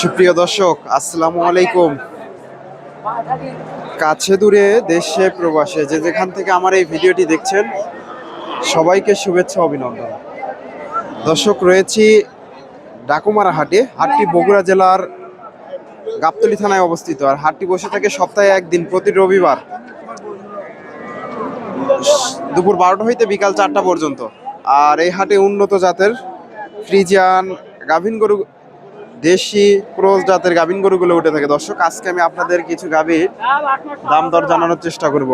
সুপ্রিয় দর্শক, আসসালামু আলাইকুম। কাছে দূরে দেশে প্রবাসে যে যেখান থেকে আমার এই ভিডিওটি দেখছেন, সবাইকে শুভেচ্ছা, অভিনন্দন। দর্শক, রয়েছি ডাকুমারা হাটে, হাটটি বগুড়া জেলার গাবতলী থানায় অবস্থিত। আর হাটটি বসে থাকে সপ্তাহে একদিন, প্রতি রবিবার। দুপুর বারোটা হইতে বিকাল চারটা পর্যন্ত। আর এই হাটে উন্নত জাতের ফ্রিজিয়ান গাভিন গরু, দেশি ক্রোজ জাতের গাভিন গরুগুলো উঠে থাকে। দর্শক, আজকে আমি আপনাদের কিছু গাভীর দাম দর জানানোর চেষ্টা করব।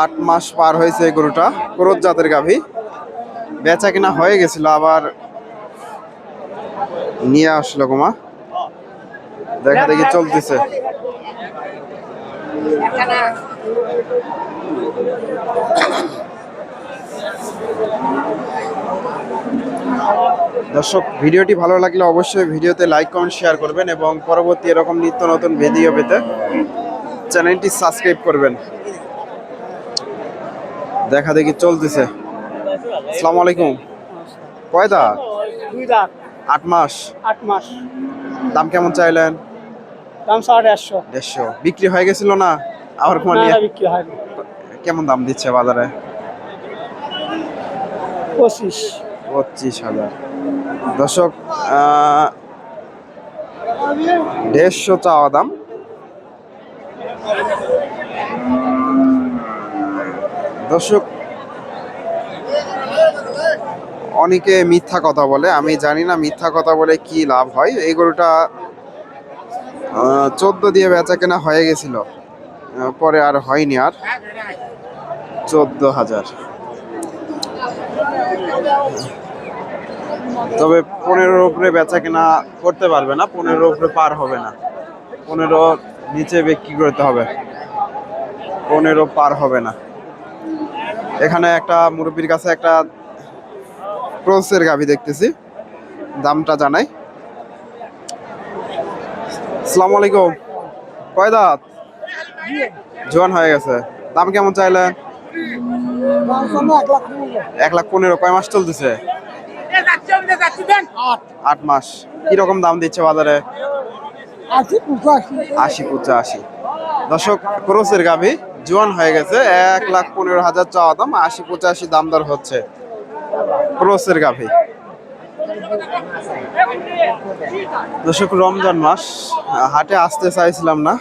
আট মাস পার হয়েছে এই গরুটা ক্রোজ জাতের গাভী। বেচা কিনা হয়ে গেছিল, আবার নিয়ে আসলো গোমা দেখা দেখি চলতেছে। দর্শক ভিডিওটি ভালো লাগলে অবশ্যই ভিডিওতে লাইক কমেন্ট শেয়ার করবেন এবং পরবর্তী এরকম নিত্য নতুন ভিডিও পেতে চ্যানেলটি সাবস্ক্রাইব করবেন। দেখা দেখি চলতেছে। আসসালামু আলাইকুম। কয় দা দুই লাখ আট মাস। আট মাস। দাম কেমন চাইলেন? দাম সাড়ে দেড়শো। বিক্রি হয়ে গেছিল না? আবার না বিক্রি হয়নি। কেমন দাম দিচ্ছে বাজারে? পঁচিশ। পঁচিশ হাজার। দর্শক দেড়শো চাওয়া দাম। দর্শক অনেকে মিথ্যা কথা বলে আমি জানি না মিথ্যা কথা বলে কি লাভ হয়। এই গরুটা চোদ্দ দিয়ে বেচা কেনা হয়ে গেছিল। পরে আর হয়নি আর। চোদ্দ হাজার। তবে পনেরোর উপরে বেচা কেনা করতে পারবে না, পনেরোর উপরে পার হবে না। পনেরো নিচে বিক্রি করতে হবে। পনেরো পার হবে না। এখানে একটা মুরব্বীর কাছে একটা ক্রোসের গাভি দেখতেছি। দামটা জানাই। আসসালামু আলাইকুম। কয় দাঁত? জোয়ান হয়ে গেছে। দাম কেমন চাইলেন? এক লাখ পনেরো। কয় মাস চলতেছে? আট। মাস। কীরকম দাম দিচ্ছে বাজারে? আশি পঁচাশি। দর্শক ক্রোসের গাভি জোয়ান হয়ে গেছে। এক লাখ পনেরো হাজার চাওয়া দাম আশি পঁচাশি দাম দর হচ্ছে। ক্রোসের গাভি। দর্শক রমজান মাস হাটে আসতে চাইছিলাম না।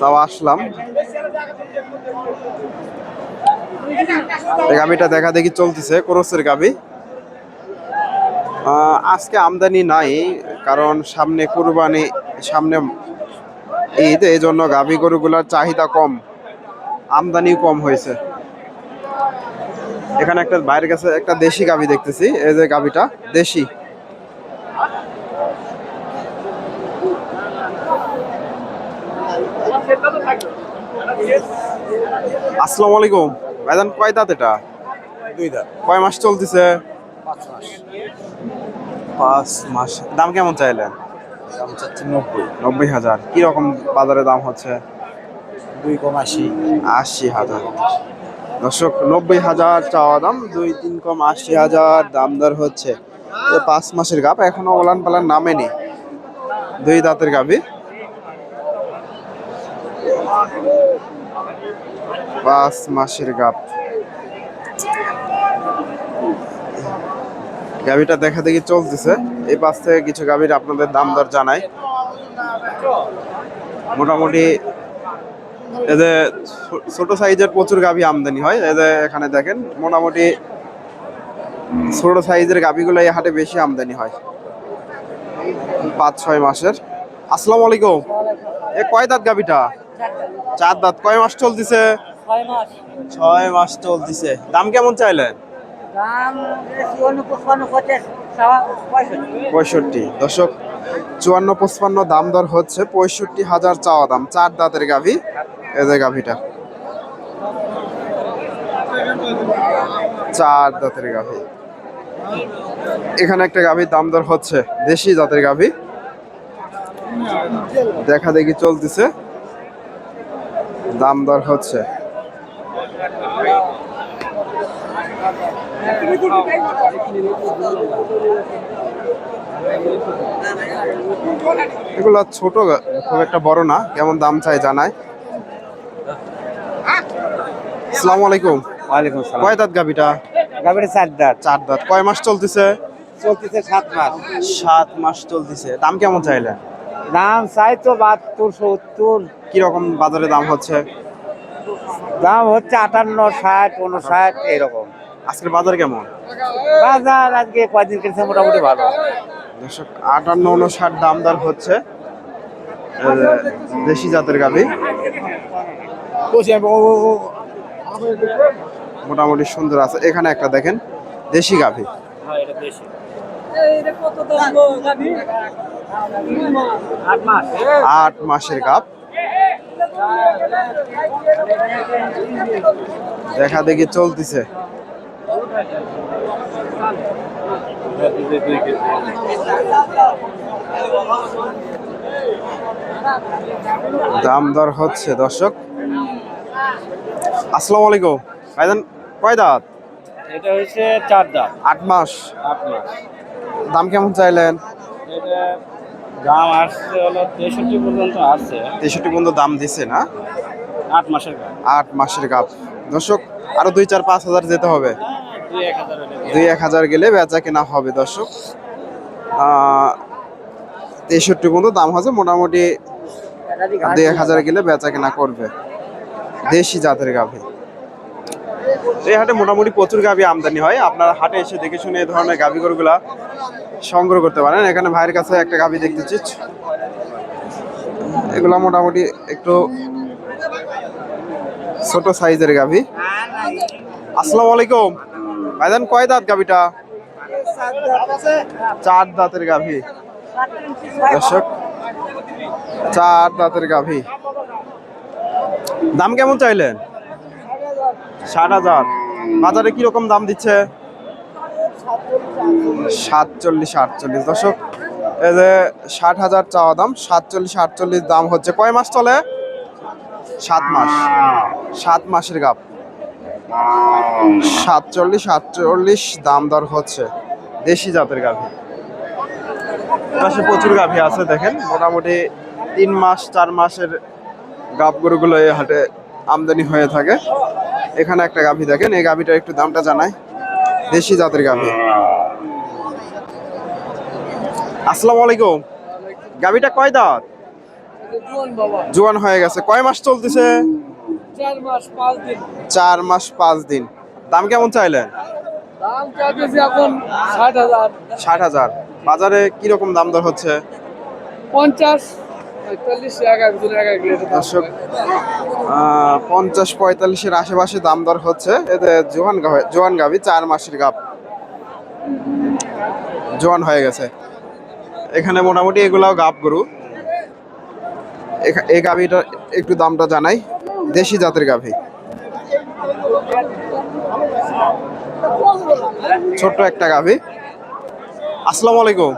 তাও আসলাম। গাভিটা দেখা দেখি চলতেছে ক্রোসের আহ, আজকে আমদানি নাই কারণ সামনে কুরবানি সামনে ঈদ এই জন্য গাভি গরুগুলোর চাহিদা কম আমদানি কম হয়েছে। এখানে একটা বাইরের কাছে একটা দেশি গাভি দেখতেছি। এই যে গাভিটা দেশি। আসসালামু আলাইকুম। ভাইজান কয় দাঁত এটা? দুই দাঁত। কয় মাস চলতেছে? পাঁচ মাস। পাঁচ মাস। দাম কেমন চাইলেন? দাম চাচ্ছি নব্বই। নব্বই হাজার। কি রকম বাজারে দাম হচ্ছে? দুই কম আশি। আশি হাজার। দর্শক, নব্বই হাজার চাওয়া দাম, দুই তিন কম আশি হাজার দাম দর হচ্ছে। এ পাঁচ মাসের গাপ এখনও ওলান পালান নামেনি। দুই দাঁতের গাবি পাঁচ মাসের গাপ গাবিটা দেখা দেখি চলতেছে। এই পাশ থেকে কিছু গাবির আপনাদের দাম দর জানাই। মোটামুটি যে ছোট সাইজের প্রচুর গাভী আমদানি হয়। এই যে এখানে দেখেন মোটামুটি ছোট সাইজের গাভীগুলো এই হাটে বেশি আমদানি হয়। পাঁচ ছয় মাসের। আসসালামু আলাইকুম। এ কয় দাঁত গাভীটা? চার দাঁত। কয় মাস চলতেছে? ছয় মাস। চলতেছে। দাম কেমন চাইলেন? পঁয়ষট্টি। দর্শক চুয়ান্ন পঁচপান্ন দাম দর হচ্ছে পঁয়ষট্টি হাজার চাওয়া দাম চার দাঁতের গাভী। যে গাভীটা। চার দাঁতের গাভী। এখানে একটা গাভীর দাম দর হচ্ছে দেশি জাতের গাভী। দেখা দেখি চলতেছে। দাম দর হচ্ছে। এগুলো ছোট খুব একটা বড় না, কেমন দাম চাই জানায় আসসালামু আলাইকুম। ওয়ালাইকুম আসসালাম। কয় দাঁত গাবিটা গাভীর চার দাঁত। চার দাঁত। কয় মাস চলতেছে? চলতেছে সাত মাস। সাত মাস চলতেছে। দাম কেমন চাইলে? দাম চাই তো বাহাত্তর সত্তর। কীরকম বাজারে দাম হচ্ছে? দাম হচ্ছে আটান্ন ষাট উনষাট এরকম। আজকের বাজার কেমন? বাজার আজকে কয়দিন কেটেছে মোটামুটি ভালো। দর্শক আটান্ন উনষাট দাম দর হচ্ছে দেশি জাতের গাভি। মোটামুটি সুন্দর আছে। এখানে একটা দেখেন দেশি গাভি। আট মাসের গাভ। দেখা দেখি চলতেছে। দাম দর হচ্ছে দর্শক। আসসালামু আলাইকুম। ভাইজান কয় দাঁত? এটা হচ্ছে চার দাম আট মাস। আট মাস। দাম কেমন চাইলেন? এটা দাম আসছে হলো তেষট্টি পর্যন্ত আছে। তেষট্টি পর্যন্ত দাম দিছে না? আট মাসের গান আট মাসের গাভ দর্শক আরও দুই চার পাঁচ হাজার যেতে হবে। দুই এক হাজার গেলে। বেচা কেনা হবে দর্শক। তেষট্টি পর্যন্ত দাম আছে মোটামুটি দুই এক হাজার গেলে বেচা কেনা করবে। দেশি জাতের গাভী। এই হাটে মোটামুটি প্রচুর গাভী আমদানি হয়। আপনারা হাটে এসে দেখে শুনে এই ধরনের গাভী গরুগুলা সংগ্রহ করতে পারেন। এখানে ভাইয়ের কাছে একটা গাভী দেখতেছি এগুলা মোটামুটি একটু ছোট সাইজের গাভী। আসসালামু আলাইকুম। ভাইজান, কয় দাঁত গাভীটা? চার দাঁতের গাভী। দর্শক, চার দাঁতের গাভী। দাম কেমন চাইলেন? ষাট হাজার। বাজারে কীরকম দাম দিচ্ছে? সাতচল্লিশ, আটচল্লিশ। দর্শক, এই যে ষাট হাজার চাওয়া দাম, সাতচল্লিশ, আটচল্লিশ দাম হচ্ছে কয় মাস চলে? সাত মাস। সাত মাসের গাপ সাতচল্লিশ, আটচল্লিশ দাম দর হচ্ছে দেশি জাতের গাভী। পাশে প্রচুর গাভী আছে, দেখেন। মোটামুটি তিন মাস, চার মাসের গাভ গরুগুলো এই হাটে আমদানি হয়ে থাকে। এখানে একটা গাভী দেখেন এই গাভীটার একটু দামটা জানাই। দেশি জাতের গাভী। আসসালামু আলাইকুম। গাভীটা কয় দাঁত? জোয়ান হয়ে গেছে। কয় মাস চলতেছে? চার মাস পাঁচ দিন। দাম কেমন চাইলেন? ষাট হাজার। বাজারে কীরকম দাম দর হচ্ছে? পঞ্চাশ। দর্শক পঞ্চাশ পঁয়তাল্লিশের আশেপাশে দাম দর হচ্ছে। এতে জোয়ান জোয়ান গাভি চার মাসের গাভ জোয়ান হয়ে গেছে। এখানে মোটামুটি এগুলাও গাভ গরু। এই গাভিটা একটু দামটা জানাই। দেশি জাতের গাভি। ছোট্ট একটা গাভি। আসসালামু আলাইকুম।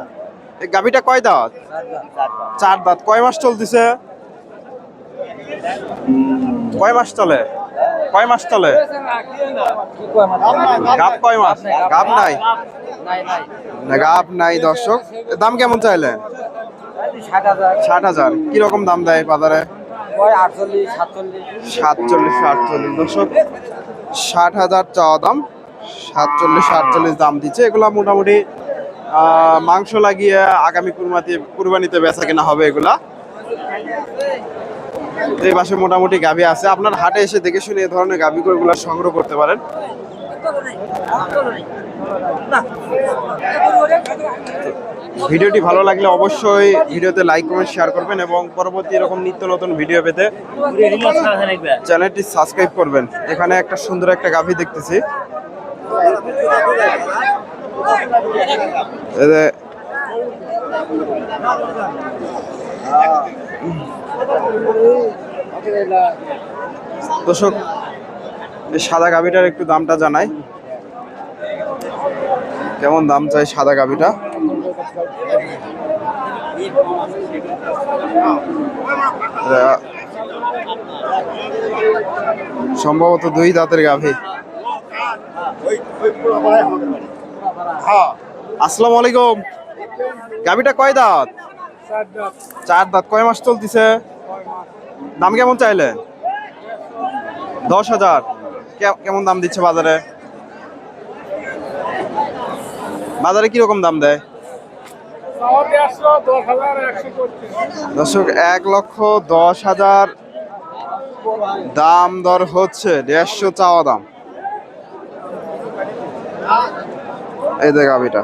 গাভিটা কয় দাঁত? চার দাঁত। কয় মাস চলতেছে? কয় মাস চলে? কয় মাস চলে? গাব কয় মাস? গাব নাই? গাব নাই, দর্শক। দাম কেমন চাইলেন ষাট হাজার। কীরকম দাম দেয় বাজারে? সাতচল্লিশ, আটচল্লিশ। দর্শক, ষাট হাজার চাওয়া দাম। সাতচল্লিশ সাতচল্লিশ দাম দিচ্ছে। এগুলা মোটামুটি মাংস লাগিয়ে আগামী কুরবানিতে কুরবানিতে বেচা কেনা হবে এগুলা। এই পাশে মোটামুটি গাভী আছে। আপনার হাটে এসে দেখে শুনে এই ধরনের গাভী গরুগুলা সংগ্রহ করতে পারেন। ভিডিওটি ভালো লাগলে অবশ্যই ভিডিওতে লাইক কমেন্ট শেয়ার করবেন এবং পরবর্তী এরকম নিত্য নতুন ভিডিও পেতে চ্যানেলটি সাবস্ক্রাইব করবেন। এখানে একটা সুন্দর একটা গাভী দেখতেছি। দর্শক, এই সাদা গাভীটার একটু দামটা জানাই। কেমন দাম চাই সাদা গাভীটা? সম্ভবত দুই দাঁতের গাভী। আসসালামু আলাইকুম। গাভীটা কয় দাঁত? চার দাঁত। কয় মাস চলতিছে? দাম কেমন চাইলে? দশ হাজার। কেমন দাম দিচ্ছে বাজারে? বাজারে কীরকম দাম দেয়? দর্শক, এক লক্ষ দশ হাজার দাম দর হচ্ছে দেড়শো চাওয়া দাম। এই দেখ গাভিটা